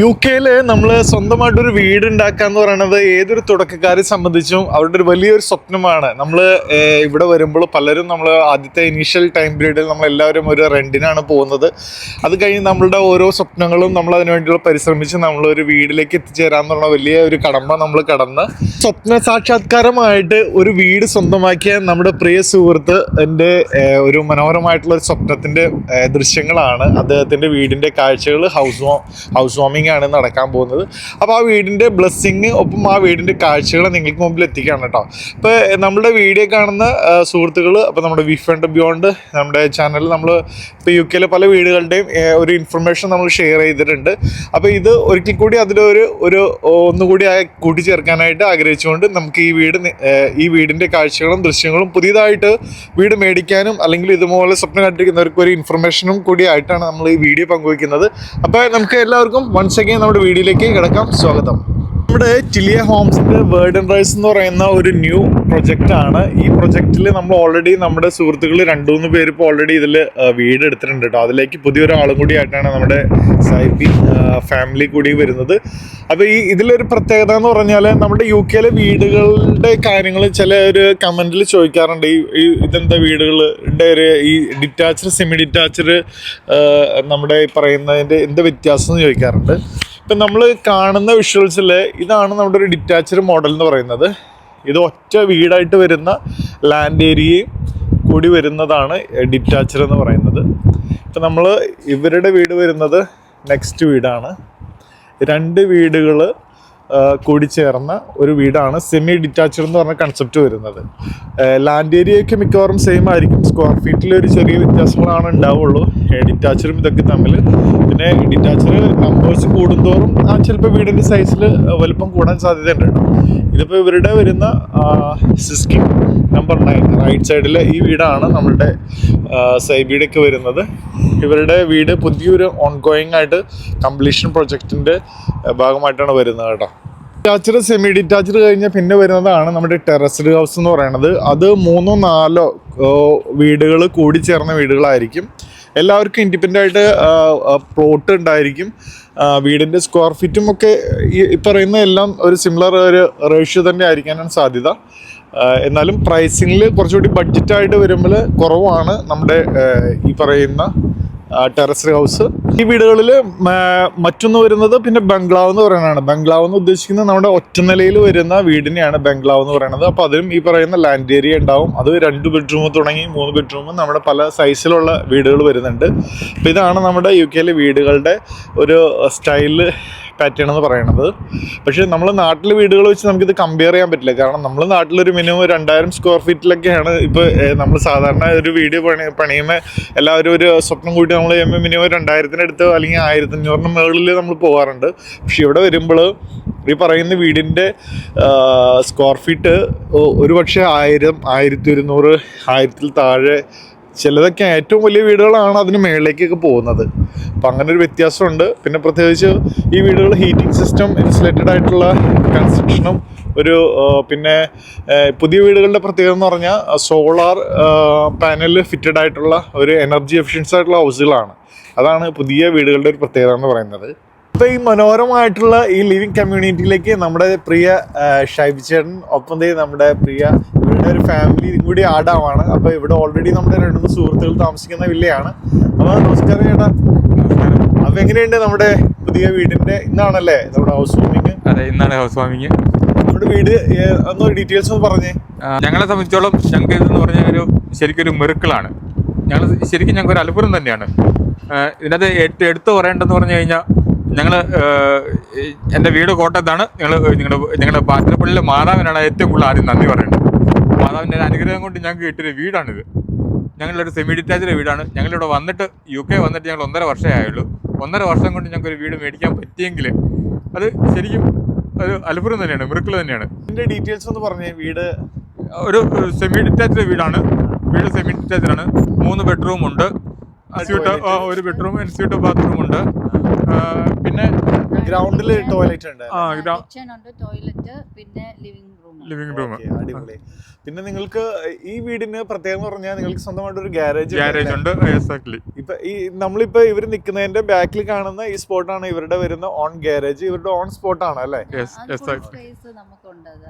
U കെയിൽ നമ്മൾ സ്വന്തമായിട്ടൊരു വീട് ഉണ്ടാക്കുക എന്ന് പറയുന്നത് ഏതൊരു തുടക്കക്കാരെ സംബന്ധിച്ചും അവരുടെ ഒരു വലിയൊരു സ്വപ്നമാണ്. നമ്മൾ ഇവിടെ വരുമ്പോൾ പലരും നമ്മൾ ആദ്യത്തെ ഇനീഷ്യൽ ടൈം പീരീഡിൽ നമ്മൾ എല്ലാവരും ഒരു റെന്റിനാണ് പോകുന്നത്. അത് കഴിഞ്ഞ് നമ്മളുടെ ഓരോ സ്വപ്നങ്ങളും നമ്മൾ അതിനുവേണ്ടിയുള്ള പരിശ്രമിച്ച് നമ്മൾ ഒരു വീട്ടിലേക്ക് എത്തിച്ചേരാന്നുള്ള വലിയ ഒരു കടമ്പ നമ്മൾ കടന്ന് സ്വപ്ന സാക്ഷാത്കാരമായിട്ട് ഒരു വീട് സ്വന്തമാക്കിയ നമ്മുടെ പ്രിയ സുഹൃത്ത് എന്റെ ഒരു മനോഹരമായിട്ടുള്ള ഒരു സ്വപ്നത്തിന്റെ ദൃശ്യങ്ങളാണ്. അദ്ദേഹത്തിന്റെ വീടിന്റെ കാഴ്ചകൾ ഹൗസ് ഹൗസ് ഹൗസ് വാമിംഗ് ആണ് നടക്കാൻ പോകുന്നത്. അപ്പോൾ ആ വീടിന്റെ ബ്ലെസ്സിങ് ഒപ്പം ആ വീടിന്റെ കാഴ്ചകൾ നിങ്ങൾക്ക് മുമ്പിൽ എത്തിക്കുകയാണ് കേട്ടോ. ഇപ്പോൾ നമ്മുടെ വീഡിയോ കാണുന്ന സുഹൃത്തുക്കൾ അപ്പോൾ നമ്മുടെ വിഫ് ആൻഡ് ബിയോണ്ട് നമ്മുടെ ചാനലിൽ നമ്മൾ ഇപ്പോൾ യു കെയിലെ പല വീടുകളുടെയും ഒരു ഇൻഫർമേഷൻ നമ്മൾ ഷെയർ ചെയ്തിട്ടുണ്ട്. അപ്പോൾ ഇത് ഒരിക്കൽ കൂടി അതിലൊരു ഒരു ഒന്നുകൂടി കൂട്ടിച്ചേർക്കാനായിട്ട് ആഗ്രഹിച്ചുകൊണ്ട് നമുക്ക് ഈ വീട് ഈ വീടിന്റെ കാഴ്ചകളും ദൃശ്യങ്ങളും പുതിയതായിട്ട് വീട് മേടിക്കാനും അല്ലെങ്കിൽ ഇതുപോലെ സ്വപ്നം കണ്ടിരിക്കുന്നവർക്ക് ഒരു ഇൻഫർമേഷനും കൂടി ആയിട്ടാണ് നമ്മൾ ഈ വീഡിയോ പങ്കുവയ്ക്കുന്നത് അപ്പോൾ നമുക്ക് എല്ലാവർക്കും വൺസ് അഗൈൻ നമ്മുടെ വീഡിയോയിലേക്ക് കിടക്കാം. സ്വാഗതം. നമ്മുടെ ചിലിയ ഹോംസിന്റെ വേർഡ് ആൻഡ് റൈസ് എന്ന് പറയുന്ന ഒരു ന്യൂ പ്രൊജക്റ്റ് ആണ്. ഈ പ്രൊജക്റ്റിൽ നമ്മൾ ഓൾറെഡി നമ്മുടെ സുഹൃത്തുക്കൾ രണ്ടു മൂന്ന് പേര് ഇപ്പോൾ ഓൾറെഡി ഇതിൽ വീട് എടുത്തിട്ടുണ്ട് കേട്ടോ അതിലേക്ക് പുതിയൊരാളും കൂടി ആയിട്ടാണ് നമ്മുടെ സൈബി ഫാമിലി കൂടി വരുന്നത്. അപ്പോൾ ഈ ഇതിലൊരു പ്രത്യേകത എന്ന് പറഞ്ഞാൽ നമ്മുടെ യു കെയിലെ വീടുകളുടെ കാര്യങ്ങൾ ചില ഒരു കമന്റിൽ ചോദിക്കാറുണ്ട്. ഈ ഇതെന്താ വീടുകളുടെ ഒരു ഈ ഡിറ്റാച്ച്ഡ് സെമി ഡിറ്റാച്ച്ഡ് നമ്മുടെ പറയുന്നതിന്റെ എന്ത് വ്യത്യാസം എന്ന് ചോദിക്കാറുണ്ട്. ഇപ്പം നമ്മൾ കാണുന്ന വിഷ്വൽസിൽ ഇതാണ് നമ്മുടെ ഒരു ഡിറ്റാച്ച്ഡ് മോഡൽ എന്ന് പറയുന്നത്. ഇത് ഒറ്റ വീടായിട്ട് വരുന്ന ലാൻഡ് ഏരിയയും കൂടി വരുന്നതാണ് ഡിറ്റാച്ച്ഡ് എന്ന് പറയുന്നത്. ഇപ്പം നമ്മൾ ഇവരുടെ വീട് വരുന്നത് നെക്സ്റ്റ് വീടാണ്. രണ്ട് വീടുകൾ കൂടി ചേർന്ന ഒരു വീടാണ് സെമി ഡിറ്റാച്ച്ഡ് എന്ന് പറഞ്ഞ കൺസെപ്റ്റ് വരുന്നത്. ലാൻഡ് ഏരിയയൊക്കെ മിക്കവാറും സെയിം ആയിരിക്കും. സ്ക്വയർ ഫീറ്റിൽ ഒരു ചെറിയ വ്യത്യാസങ്ങളാണ് ഉണ്ടാവുള്ളൂ. ഡിറ്റാച്ചറും ഇതൊക്കെ തമ്മിൽ പിന്നെ ഡിറ്റാച്ചർ നമ്പേഴ്സ് കൂടുന്തോറും ആ ചിലപ്പോൾ വീടിന്റെ സൈസിൽ വലുപ്പം കൂടാൻ സാധ്യതയുണ്ട് കേട്ടോ. ഇതിപ്പോൾ ഇവരുടെ വരുന്ന സിസ്കിൻ നമ്പർ നയൻ റൈറ്റ് സൈഡിൽ ഈ വീടാണ് നമ്മളുടെ സൈബിയുടെ ഒക്കെ വരുന്നത്. ഇവരുടെ വീട് പുതിയൊരു ഓൺഗോയിങ് ആയിട്ട് കംപ്ലീഷൻ പ്രൊജക്റ്റിന്റെ ഭാഗമായിട്ടാണ് വരുന്നത് കേട്ടോ. ഡിറ്റാച്ചർ സെമി ഡിറ്റാച്ചർ കഴിഞ്ഞാൽ പിന്നെ വരുന്നതാണ് നമ്മുടെ ടെറസ്ഡ് ഹൗസ് എന്ന് പറയുന്നത്. അത് മൂന്നോ നാലോ വീടുകൾ കൂടി ചേർന്ന വീടുകളായിരിക്കും. എല്ലാവർക്കും ഇൻഡിപെൻഡന്റ് ആയിട്ട് പ്ലോട്ട് ഉണ്ടായിരിക്കും. വീടിന്റെ സ്ക്വയർ ഫീറ്റും ഒക്കെ ഈ പറയുന്ന എല്ലാം ഒരു സിമിലർ ഒരു റേഷ്യോ തന്നെ ആയിരിക്കാനാണ് സാധ്യത. എന്നാലും പ്രൈസിങ്ങിൽ കുറച്ചുകൂടി ബഡ്ജറ്റായിട്ട് വരുമ്പോൾ കുറവാണ് നമ്മുടെ ഈ പറയുന്ന ടെറസ് ഹൗസ്. ഈ വീടുകളിൽ മറ്റൊന്ന് വരുന്നത് പിന്നെ ബംഗ്ലാവ് എന്ന് പറയുന്നതാണ്. ബംഗ്ലാവ് എന്ന് ഉദ്ദേശിക്കുന്നത് നമ്മുടെ ഒറ്റനിലയിൽ വരുന്ന വീടിനെയാണ് ബംഗ്ലാവ് എന്ന് പറയുന്നത്. അപ്പോൾ അതിലും ഈ പറയുന്ന ലാൻഡ് ഏരിയ ഉണ്ടാവും. അത് രണ്ട് ബെഡ്റൂം തുടങ്ങി മൂന്ന് ബെഡ്റൂം നമ്മുടെ പല സൈസിലുള്ള വീടുകൾ വരുന്നുണ്ട്. അപ്പോൾ ഇതാണ് നമ്മുടെ യു കെയിലെ വീടുകളുടെ ഒരു സ്റ്റൈൽ പാറ്റേൺ എന്ന് പറയുന്നത് പക്ഷേ നമ്മൾ നാട്ടിൽ വീടുകൾ വെച്ച് നമുക്കിത് കമ്പയർ ചെയ്യാൻ പറ്റില്ല. കാരണം നമ്മൾ നാട്ടിലൊരു മിനിമം രണ്ടായിരം സ്ക്വയർ ഫീറ്റിലൊക്കെയാണ് ഇപ്പോൾ നമ്മൾ സാധാരണ ഒരു വീട് പണി പണിയുമ്പോൾ എല്ലാവരും ഒരു സ്വപ്നം കൂട്ടി നമ്മൾ ചെയ്യുമ്പോൾ മിനിമം രണ്ടായിരത്തിനടുത്ത് അല്ലെങ്കിൽ ആയിരത്തി അഞ്ഞൂറിന് മുകളിൽ നമ്മൾ പോകാറുണ്ട് പക്ഷേ ഇവിടെ വരുമ്പോൾ ഈ പറയുന്ന വീടിന്റെ സ്ക്വയർ ഫീറ്റ് ഒരു പക്ഷേ ആയിരം ആയിരത്തി ഒരുന്നൂറ് ആയിരത്തിൽ താഴെ ചിലതൊക്കെ ഏറ്റവും വലിയ വീടുകളാണ് അതിന് മേളിലേക്കൊക്കെ പോകുന്നത്. അപ്പം അങ്ങനെ ഒരു വ്യത്യാസമുണ്ട്. പിന്നെ പ്രത്യേകിച്ച് ഈ വീടുകൾ ഹീറ്റിംഗ് സിസ്റ്റം ഇൻസുലേറ്റഡ് ആയിട്ടുള്ള കൺസ്ട്രക്ഷനും ഒരു പിന്നെ പുതിയ വീടുകളുടെ പ്രത്യേകത എന്ന് പറഞ്ഞാൽ സോളാർ പാനലിൽ ഫിറ്റഡ് ആയിട്ടുള്ള ഒരു എനർജി എഫിഷ്യൻസ് ആയിട്ടുള്ള ഹൗസുകളാണ്. അതാണ് പുതിയ വീടുകളുടെ ഒരു പ്രത്യേകത എന്ന് പറയുന്നത്. ഇപ്പോൾ ഈ മനോഹരമായിട്ടുള്ള ഈ ലിവിങ് കമ്മ്യൂണിറ്റിയിലേക്ക് നമ്മുടെ പ്രിയ ഷൈബ് ചേട്ടൻ ഒപ്പം നമ്മുടെ പ്രിയ ഇവരുടെ ഒരു ഫാമിലി കൂടി ആവാണ്. അപ്പോൾ ഇവിടെ ഓൾറെഡി നമ്മുടെ രണ്ട് മൂന്ന് സുഹൃത്തുക്കൾ താമസിക്കുന്ന വില്ലയാണ്. അപ്പോൾ നമസ്കാരം ചേട്ടാ. അപ്പോൾ എങ്ങനെയുണ്ട് നമ്മുടെ പുതിയ വീടിന്റെ ഇന്നാണല്ലേ? നമ്മുടെ ഹൗസ് വാമിങ് അതെ ഇന്നാണ് ഹൗസ് വാമിങ് നമ്മുടെ വീട് ഒന്ന് ഡീറ്റെയിൽസ് ഒന്ന് പറഞ്ഞേ. ഞങ്ങളെ സംബന്ധിച്ചോളം ഞങ്ങൾക്ക് എന്ന് പറഞ്ഞ ഒരു ശരിക്കും ഒരു മിറുക്കിളാണ്. ഞങ്ങൾ ശരിക്കും ഞങ്ങൾക്ക് ഒരു അത്ഭുതം തന്നെയാണ്. ഇതിനകത്ത് ഏറ്റവും എടുത്തു പറയേണ്ടതെന്ന് പറഞ്ഞു കഴിഞ്ഞാൽ ഞങ്ങൾ എന്റെ വീട് കോട്ടയത്താണ്. ഞങ്ങൾ നിങ്ങളുടെ ഞങ്ങളുടെ പാത്രപ്പള്ളിയിലെ മാതാവിനാണ് ഏറ്റവും കൂടുതൽ ആദ്യം നന്ദി പറയുന്നത്. മാതാവിന്റെ ഒരു അനുഗ്രഹം കൊണ്ട് ഞങ്ങൾക്ക് കിട്ടിയൊരു വീടാണിത്. ഞങ്ങളുടെ ഒരു സെമി ഡിറ്റാച്ച്ഡ് വീടാണ്. ഞങ്ങളിവിടെ വന്നിട്ട് യു കെ വന്നിട്ട് ഞങ്ങൾ ഒന്നര വർഷമേ ആയുള്ളൂ. ഒന്നര വർഷം കൊണ്ട് ഞങ്ങൾക്ക് ഒരു വീട് മേടിക്കാൻ പറ്റിയെങ്കിൽ അത് ശരിക്കും ഒരു അത്ഭുതം തന്നെയാണ് മിറുക്കിൾ തന്നെയാണ്. ഇതിന്റെ ഡീറ്റെയിൽസ് ഒന്ന് പറഞ്ഞേ വീട്? ഒരു സെമി ഡിറ്റാച്ച്ഡ് വീടാണ്. വീട് സെമി ഡിറ്റാച്ച്ഡ് ആണ്. മൂന്ന് ബെഡ്റൂം ഉണ്ട്. എൻസ്യൂട്ട് ഒരു ബെഡ്റൂം എൻസ്യൂട്ട് ബാത്റൂം ഉണ്ട്. പിന്നെ ഗ്രൗണ്ടിൽ ടോയ്ലറ്റ് ഉണ്ട്. ആ ഗ്രൗണ്ട് ഉണ്ട് ടോയ്ലറ്റ് പിന്നെ ലിവിംഗ് ലിവിംഗ് റൂം അടിപൊളി. പിന്നെ നിങ്ങൾക്ക് ഈ വീടിന് പ്രത്യേകം പറഞ്ഞാൽ നിങ്ങൾക്ക് സ്വന്തമായിട്ട് ഒരു ഗ്യാരേജ് ഗ്യാരേജ് ഉണ്ട് എക്സാക്ട്ലി ഇപ്പൊ ഈ നമ്മളിപ്പോ ഇവർ നിൽക്കുന്നതിന്റെ ബാക്കിൽ കാണുന്ന ഈ സ്പോട്ടാണ് ഇവരുടെ വരുന്ന ഓൺ ഗ്യാരേജ് ഇവരുടെ ഓൺ സ്പോട്ടാണ് അല്ലേ.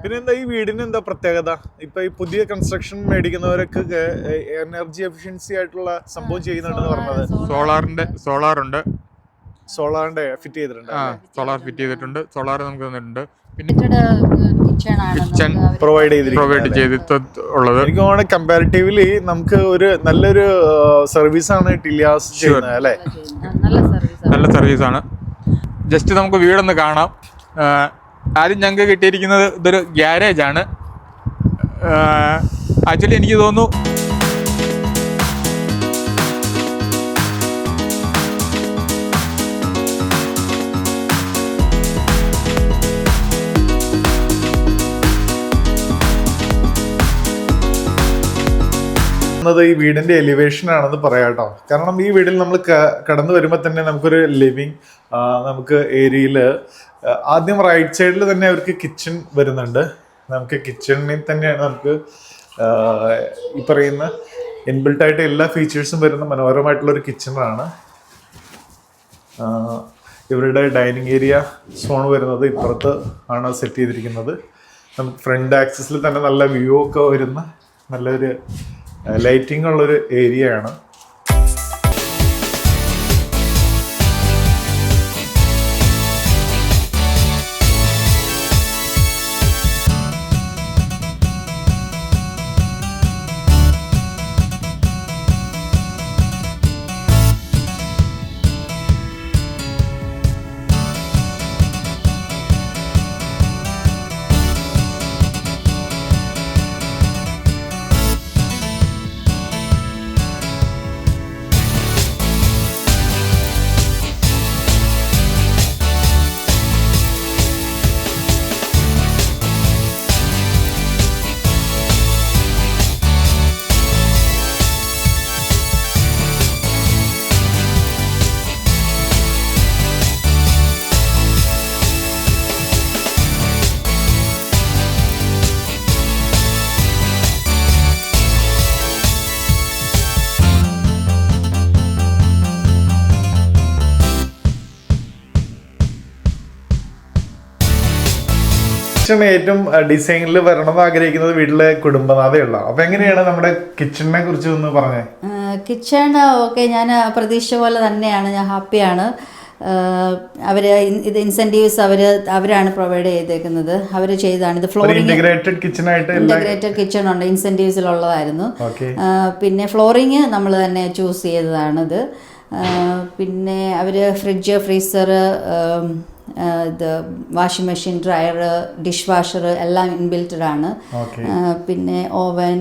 പിന്നെ എന്താ ഈ വീടിന് എന്താ പ്രത്യേകത? ഇപ്പൊ ഈ പുതിയ കൺസ്ട്രക്ഷൻ മേടിക്കുന്നവരൊക്കെ എനർജി എഫിഷ്യൻസി ആയിട്ടുള്ള സംഭവം ചെയ്യുന്നുണ്ടെന്ന് പറഞ്ഞത്. സോളാറിന്റെ സോളാർ ഉണ്ട്. സോളാറിന്റെ ഫിറ്റ് ചെയ്തിട്ടുണ്ട്. ആ സോളാർ ഫിറ്റ് ചെയ്തിട്ടുണ്ട്. സോളാർ നമുക്ക് തന്നിട്ടുണ്ട്. പിന്നെ അവർ പ്രൊവൈഡ് പ്രൊവൈഡ് എനിക്ക് തോന്നുന്നു കമ്പാരിറ്റീവ്ലി നമുക്ക് ഒരു നല്ലൊരു സർവീസ് ആണ് ടിലിയാസ് ചെയ്യുന്നത് അല്ലേ. നല്ല സർവീസ് ആണ്. ജസ്റ്റ് നമുക്ക് വീടൊന്ന് കാണാം. ആദ്യം ഞങ്ങൾക്ക് കിട്ടിയിരിക്കുന്നത് ഇതൊരു ഗ്യാരേജ് ആണ്. ആക്ച്വലി എനിക്ക് തോന്നുന്നു എന്നത് ഈ വീടിന്റെ എലിവേഷൻ ആണെന്ന് പറയാം കേട്ടോ. കാരണം ഈ വീടിൽ നമ്മൾ കടന്നു വരുമ്പോൾ തന്നെ നമുക്കൊരു ലിവിങ് നമുക്ക് ഏരിയയിൽ ആദ്യം റൈറ്റ് സൈഡിൽ തന്നെ അവർക്ക് കിച്ചൺ വരുന്നുണ്ട്. നമുക്ക് കിച്ചണിൽ തന്നെയാണ് നമുക്ക് ഈ പറയുന്ന ഇൻബിൽട്ട് ആയിട്ട് എല്ലാ ഫീച്ചേഴ്സും വരുന്ന മനോഹരമായിട്ടുള്ള ഒരു കിച്ചണാണ് ഇവരുടെ ഡൈനിങ് ഏരിയ സോൺ വരുന്നത് ഇപ്പുറത്ത് ആണ് സെറ്റ് ചെയ്തിരിക്കുന്നത്. നമുക്ക് ഫ്രണ്ട് ആക്സസിൽ തന്നെ നല്ല വ്യൂ ഒക്കെ വരുന്ന നല്ലൊരു ലൈറ്റിംഗ് ഉള്ളൊരു ഏരിയ കിച്ചൺ ഏറ്റവും ഡിസൈനിൽ വരണം എന്ന് ആഗ്രഹിക്കുന്നത് വീട്ടിലെ കുടുംബനാഥയുള്ള അപ്പൊ എങ്ങനെയാണ് നമ്മുടെ കിച്ചണിനെ കുറിച്ച് ഒന്ന് പറഞ്ഞേ? കിച്ചൺ ഓക്കെ ഞാൻ പ്രതീക്ഷിച്ച പോലെ തന്നെയാണ്. ഞാൻ ഹാപ്പിയാണ്. അവർ ഇത് ഇൻസെന്റീവ്സ് അവർ അവരാണ് പ്രൊവൈഡ് ചെയ്തേക്കുന്നത്. അവർ ചെയ്താണ്. ഇത് ഫ്ലോറിംഗ് ഇന്റഗ്രേറ്റഡ് കിച്ചൺ ആയിട്ട് ഇന്റഗ്രേറ്റഡ് ഇന്റഗ്രേറ്റഡ് കിച്ചൺ ഉണ്ട്. ഇൻസെന്റീവ്സിലുള്ളതായിരുന്നു പിന്നെ ഫ്ലോറിങ് നമ്മൾ തന്നെ ചൂസ് ചെയ്തതാണിത്. ഇത് പിന്നെ അവർ ഫ്രിഡ്ജ് ഫ്രീസർ ഇത് washing machine dryer dish washer എല്ലാം ഇൻബിൽറ്റഡ് ആണ് ഓക്കെ പിന്നെ ഓവൻ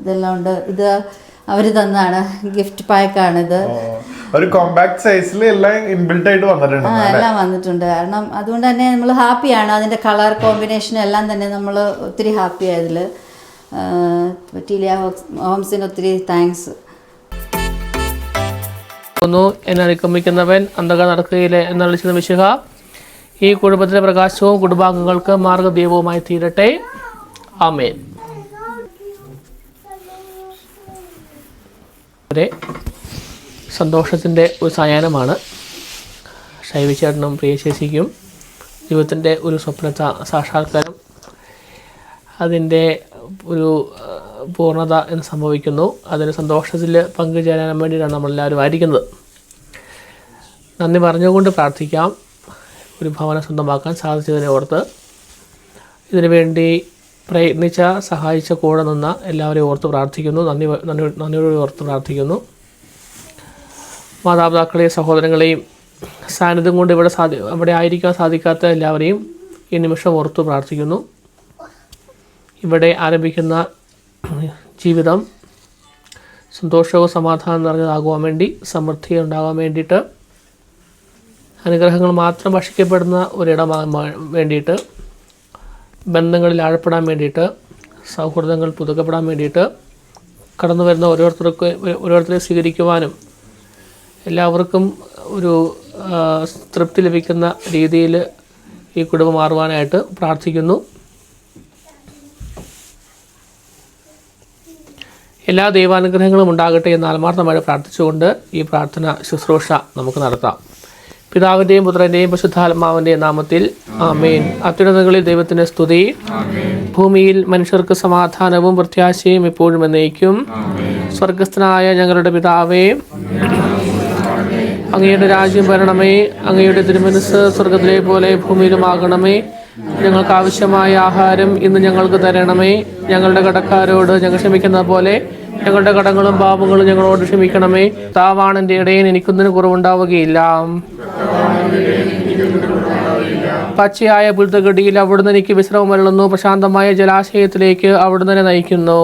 ഇതെല്ലാം ഉണ്ട്. ഇത് അവർ തന്നാണ്. ഗിഫ്റ്റ് പാക്കാണിത് ഒരു കോമ്പാക്ട് സൈസിൽ എല്ലാം ഇൻബിൽട്ട് ആയിട്ട് വന്നിട്ടുണ്ട് ആ എല്ലാം വന്നിട്ടുണ്ട്. കാരണം അതുകൊണ്ട് തന്നെ നമ്മൾ ഹാപ്പിയാണ് അതിന്റെ കളർ കോമ്പിനേഷൻ എല്ലാം തന്നെ നമ്മൾ ഒത്തിരി ഹാപ്പി ആയതിൽ ടീലിയ ഹോംസിന് ഒത്തിരി താങ്ക്സ് ുന്നു എന്നെ അനുഗമിക്കുന്നവൻ അന്ധക നടക്കുകയില്ലേ എന്ന് വിളിച്ചത് മിശുക ഈ കുടുംബത്തിലെ പ്രകാശവും കുടുംബാംഗങ്ങൾക്ക് മാർഗദീപവുമായി തീരട്ടെ. ആമേൻ. വളരെ സന്തോഷത്തിന്റെ ഒരു സായാഹ്നമാണ്. ശൈവചേട്ടനും പ്രിയശേഷിക്കും ജീവിതത്തിന്റെ ഒരു സ്വപ്ന സാക്ഷാത്കാരം അതിന്റെ ഒരു പൂർണത എന്ന് സംഭവിക്കുന്നു. അതിന് സന്തോഷത്തിൽ പങ്കുചേരാൻ വേണ്ടിയിട്ടാണ് നമ്മളെല്ലാവരും ആയിരിക്കുന്നത്. നന്ദി പറഞ്ഞുകൊണ്ട് പ്രാർത്ഥിക്കാം. ഒരു ഭവനം സ്വന്തമാക്കാൻ സാധിച്ചതിനെ ഓർത്ത് ഇതിനുവേണ്ടി പ്രയത്നിച്ച സഹായിച്ച കൂടെ നിന്ന എല്ലാവരെയും ഓർത്ത് പ്രാർത്ഥിക്കുന്നു. നന്ദി നന്ദി നന്ദിയോട് ഓർത്ത് പ്രാർത്ഥിക്കുന്നു. മാതാപിതാക്കളെയും സഹോദരങ്ങളെയും സാന്നിധ്യം കൊണ്ട് ഇവിടെ സാധി അവിടെ ആയിരിക്കാൻ സാധിക്കാത്ത എല്ലാവരെയും ഈ നിമിഷം ഓർത്ത് പ്രാർത്ഥിക്കുന്നു. ഇവിടെ ആരംഭിക്കുന്ന ജീവിതം സന്തോഷവും സമാധാനം നിറഞ്ഞതാകുവാൻ വേണ്ടി സമൃദ്ധി ഉണ്ടാകാൻ വേണ്ടിയിട്ട് അനുഗ്രഹങ്ങൾ മാത്രം ഭക്ഷിക്കപ്പെടുന്ന ഒരിടമാകാൻ വേണ്ടിയിട്ട് ബന്ധങ്ങളിൽ ആഴപ്പെടാൻ വേണ്ടിയിട്ട് സൗഹൃദങ്ങൾ പുതുക്കപ്പെടാൻ വേണ്ടിയിട്ട് കടന്നു വരുന്ന ഓരോരുത്തർക്കും ഓരോരുത്തരെ സ്വീകരിക്കുവാനും എല്ലാവർക്കും ഒരു തൃപ്തി ലഭിക്കുന്ന രീതിയിൽ ഈ കുടുംബം മാറുവാനായിട്ട് പ്രാർത്ഥിക്കുന്നു. എല്ലാ ദൈവാനുഗ്രഹങ്ങളും ഉണ്ടാകട്ടെ എന്ന് ആത്മാർത്ഥമായി പ്രാർത്ഥിച്ചുകൊണ്ട് ഈ പ്രാർത്ഥന ശുശ്രൂഷ നമുക്ക് നടത്താം. പിതാവിന്റെയും പുത്രന്റെയും പരിശുദ്ധാത്മാവിന്റെയും നാമത്തിൽ ആമേൻ. അത്യുന്നതങ്ങളിൽ ദൈവത്തിന് സ്തുതി. ഭൂമിയിൽ മനുഷ്യർക്ക് സമാധാനവും പ്രത്യാശയും എപ്പോഴും എന്നേക്കും. സ്വർഗസ്ഥനായ ഞങ്ങളുടെ പിതാവേ അങ്ങയുടെ രാജ്യം വരണമേ അങ്ങയുടെ തിരുമനസ് സ്വർഗത്തിലെ പോലെ ഭൂമിയിലുമാകണമേ. ഞങ്ങൾക്ക് ആവശ്യമായ ആഹാരം ഇന്ന് ഞങ്ങൾക്ക് തരണമേ. ഞങ്ങളുടെ കടക്കാരോട് ഞങ്ങൾ ക്ഷമിക്കുന്ന പോലെ ഞങ്ങളുടെ കടങ്ങളും പാപങ്ങളും ഞങ്ങളോട് ക്ഷമിക്കണമേ. താവാണ് എന്റെ ഇടയൻ എനിക്കൊന്നിനു കുറവുണ്ടാവുകയില്ല. പച്ചയായ പുൽത്തകടിയിൽ അവിടുന്ന് എനിക്ക് വിശ്രമം വരളുന്നു പ്രശാന്തമായ ജലാശയത്തിലേക്ക് അവിടുന്ന് നയിക്കുന്നു.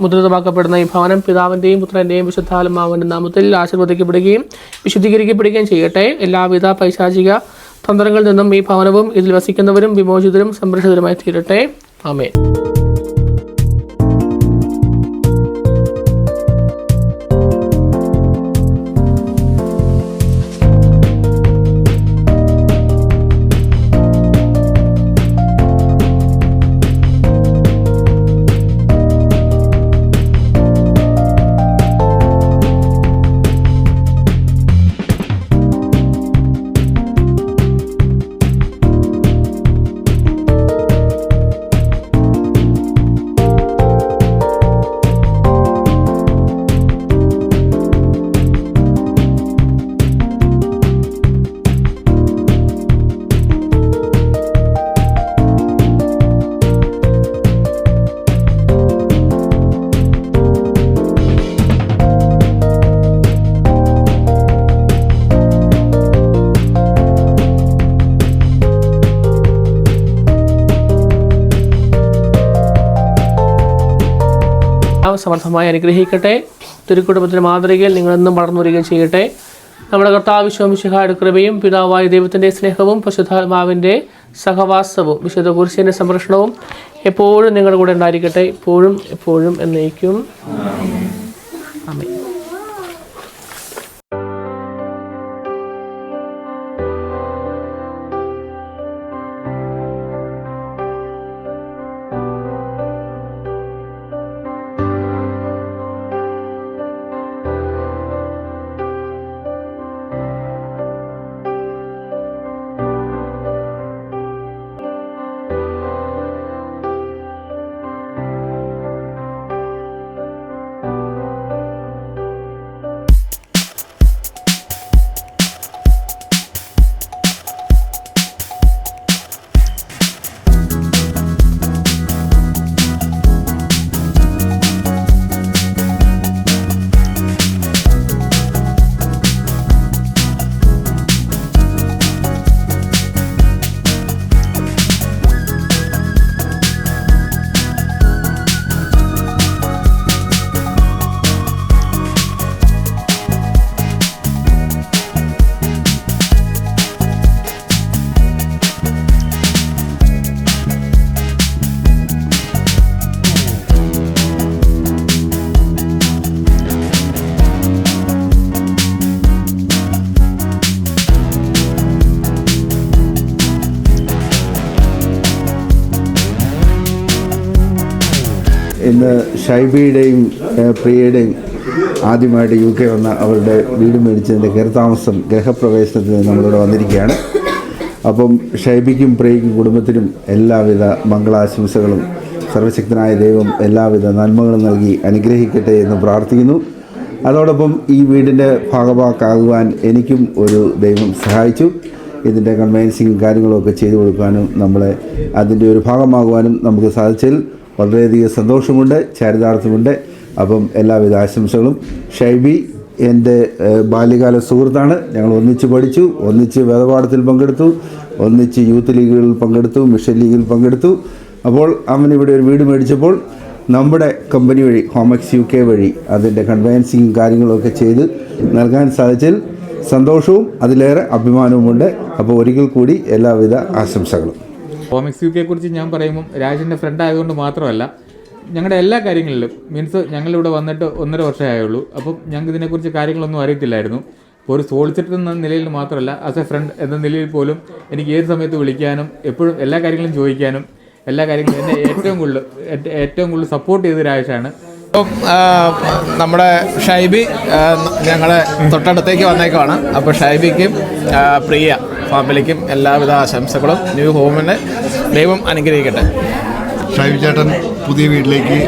മുദ്രിതമാക്കപ്പെടുന്ന ഈ ഭവനം പിതാവിന്റെയും പുത്രന്റെയും വിശുദ്ധാലമാവന്റെ നാമത്തിൽ ആശീർവദിക്കപ്പെടുകയും വിശുദ്ധീകരിക്കപ്പെടുകയും ചെയ്യട്ടെ. എല്ലാവിധ പൈശാചിക തന്ത്രങ്ങളിൽ നിന്നും ഈ ഭവനവും ഇതിൽ വസിക്കുന്നവരും വിമോചിതരും സംരക്ഷിതരുമായി തീരട്ടെ. ആമേ സമർത്ഥമായി അനുഗ്രഹിക്കട്ടെ. തിരുക്കുടുംബത്തിന്റെ മാതൃകയിൽ നിങ്ങളെന്നും വളർന്നു വരികയും ചെയ്യട്ടെ. നമ്മുടെ കർത്താവ് ശോമിശിഹായുടെ കൃപയും പിതാവായ ദൈവത്തിന്റെ സ്നേഹവും പശുധാത്മാവിന്റെ സഹവാസവും വിശുദ്ധ കുരിശിന്റെ സംരക്ഷണവും എപ്പോഴും നിങ്ങളുടെ കൂടെ ഉണ്ടായിരിക്കട്ടെ. എപ്പോഴും എപ്പോഴും എന്നേക്കും. ആമേൻ. ഷൈബിയുടെയും പ്രിയയുടെയും ആദ്യമായിട്ട് യു കെ വന്ന അവരുടെ വീട് മേടിച്ചതിന്റെ കയറിത്താമസം ഗൃഹപ്രവേശനത്തിന് നമ്മളിവിടെ വന്നിരിക്കുകയാണ്. അപ്പം ഷൈബിക്കും പ്രിയയ്ക്കും കുടുംബത്തിനും എല്ലാവിധ മംഗളാശംസകളും സർവശക്തനായ ദൈവം എല്ലാവിധ നന്മകളും നൽകി അനുഗ്രഹിക്കട്ടെ എന്ന് പ്രാർത്ഥിക്കുന്നു. അതോടൊപ്പം ഈ വീടിന്റെ ഭാഗഭാക്കാകുവാൻ എനിക്കും ഒരു ദൈവം സഹായിച്ചു. ഇതിന്റെ കൺവെൻസിങ് കാര്യങ്ങളൊക്കെ ചെയ്തു കൊടുക്കാനും നമ്മളെ അതിന്റെ ഒരു ഭാഗമാകുവാനും നമുക്ക് സാധിച്ചതിൽ വളരെയധികം സന്തോഷമുണ്ട് ചാരിതാർത്ഥ്യമുണ്ട്. അപ്പം എല്ലാവിധ ആശംസകളും. ഷൈബി എന്റെ ബാല്യകാല സുഹൃത്താണ്. ഞങ്ങൾ ഒന്നിച്ച് പഠിച്ചു ഒന്നിച്ച് വേദപാഠത്തിൽ പങ്കെടുത്തു ഒന്നിച്ച് യൂത്ത് ലീഗുകളിൽ പങ്കെടുത്തു മിഷൻ ലീഗിൽ പങ്കെടുത്തു. അപ്പോൾ അവൻ ഇവിടെ ഒരു വീട് മേടിച്ചപ്പോൾ നമ്മുടെ കമ്പനി വഴി ഹോമക്സ് യു കെ വഴി അതിന്റെ കൺവയൻസിങ്ങും കാര്യങ്ങളൊക്കെ ചെയ്ത് നൽകാൻ സാധിച്ചതിൽ സന്തോഷവും അതിലേറെ അഭിമാനവുമുണ്ട്. അപ്പോൾ ഒരിക്കൽ കൂടി എല്ലാവിധ ആശംസകളും. കോമിക്സ് യു കുറിച്ച് ഞാൻ പറയുമ്പോൾ രാജന്റെ ഫ്രണ്ട് ആയതുകൊണ്ട് മാത്രമല്ല ഞങ്ങളുടെ എല്ലാ കാര്യങ്ങളിലും മീൻസ് ഞങ്ങളിവിടെ വന്നിട്ട് ഒന്നര വർഷമേ ആയുള്ളൂ. അപ്പം ഞങ്ങൾക്ക് ഇതിനെക്കുറിച്ച് കാര്യങ്ങളൊന്നും അറിയത്തില്ലായിരുന്നു. ഒരു സോളിസിറ്റർ എന്ന നിലയിൽ മാത്രമല്ല ആസ് എ ഫ്രണ്ട് എന്ന നിലയിൽ പോലും എനിക്ക് ഏത് സമയത്ത് വിളിക്കാനും എപ്പോഴും എല്ലാ കാര്യങ്ങളും ചോദിക്കാനും എല്ലാ കാര്യങ്ങളും എന്നെ ഏറ്റവും കൂടുതൽ ഏറ്റവും കൂടുതൽ സപ്പോർട്ട് ചെയ്ത രാജാണ് അപ്പം നമ്മുടെ ഷൈബി ഞങ്ങളെ തൊട്ടടുത്തേക്ക് വന്നേക്കുവാണ്. അപ്പോൾ ഷൈബിക്കും പ്രിയ ഫാമിലിക്കും എല്ലാവിധ ആശംസകളും ന്യൂ ഹോമിനെ ദൈവം അനുഗ്രഹിക്കട്ടെ. ഷൈബി ചേട്ടൻ പുതിയ വീട്ടിലേക്ക്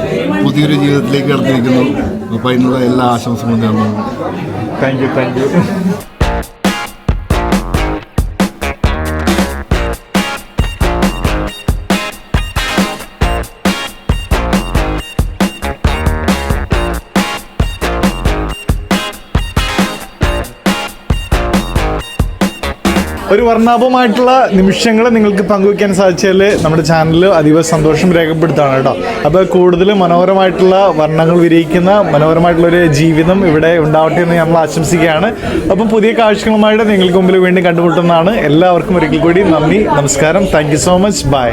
പുതിയൊരു ജീവിതത്തിലേക്ക് കടന്നിരിക്കുന്നു അപ്പോൾ അതിനുള്ള എല്ലാ ആശംസകളും നേർന്നു താങ്ക് യു താങ്ക് യു ഒരു വർണാഭമായിട്ടുള്ള നിമിഷങ്ങൾ നിങ്ങൾക്ക് പങ്കുവയ്ക്കാൻ സാധിച്ചാൽ നമ്മുടെ ചാനലിൽ അതീവ സന്തോഷം രേഖപ്പെടുത്താണ് കേട്ടോ. അപ്പോൾ കൂടുതൽ മനോഹരമായിട്ടുള്ള വർണങ്ങൾ വിരിയിക്കുന്ന മനോഹരമായിട്ടുള്ള ഒരു ജീവിതം ഇവിടെ ഉണ്ടാവട്ടെ എന്ന് നമ്മൾ ആശംസിക്കുകയാണ്. അപ്പം പുതിയ കാഴ്ചകളുമായിട്ട് നിങ്ങൾക്ക് മുമ്പിൽ വീണ്ടും കണ്ടുമുട്ടുന്നതാണ്. എല്ലാവർക്കും ഒരിക്കൽ കൂടി നന്ദി നമസ്കാരം. Thank so much bye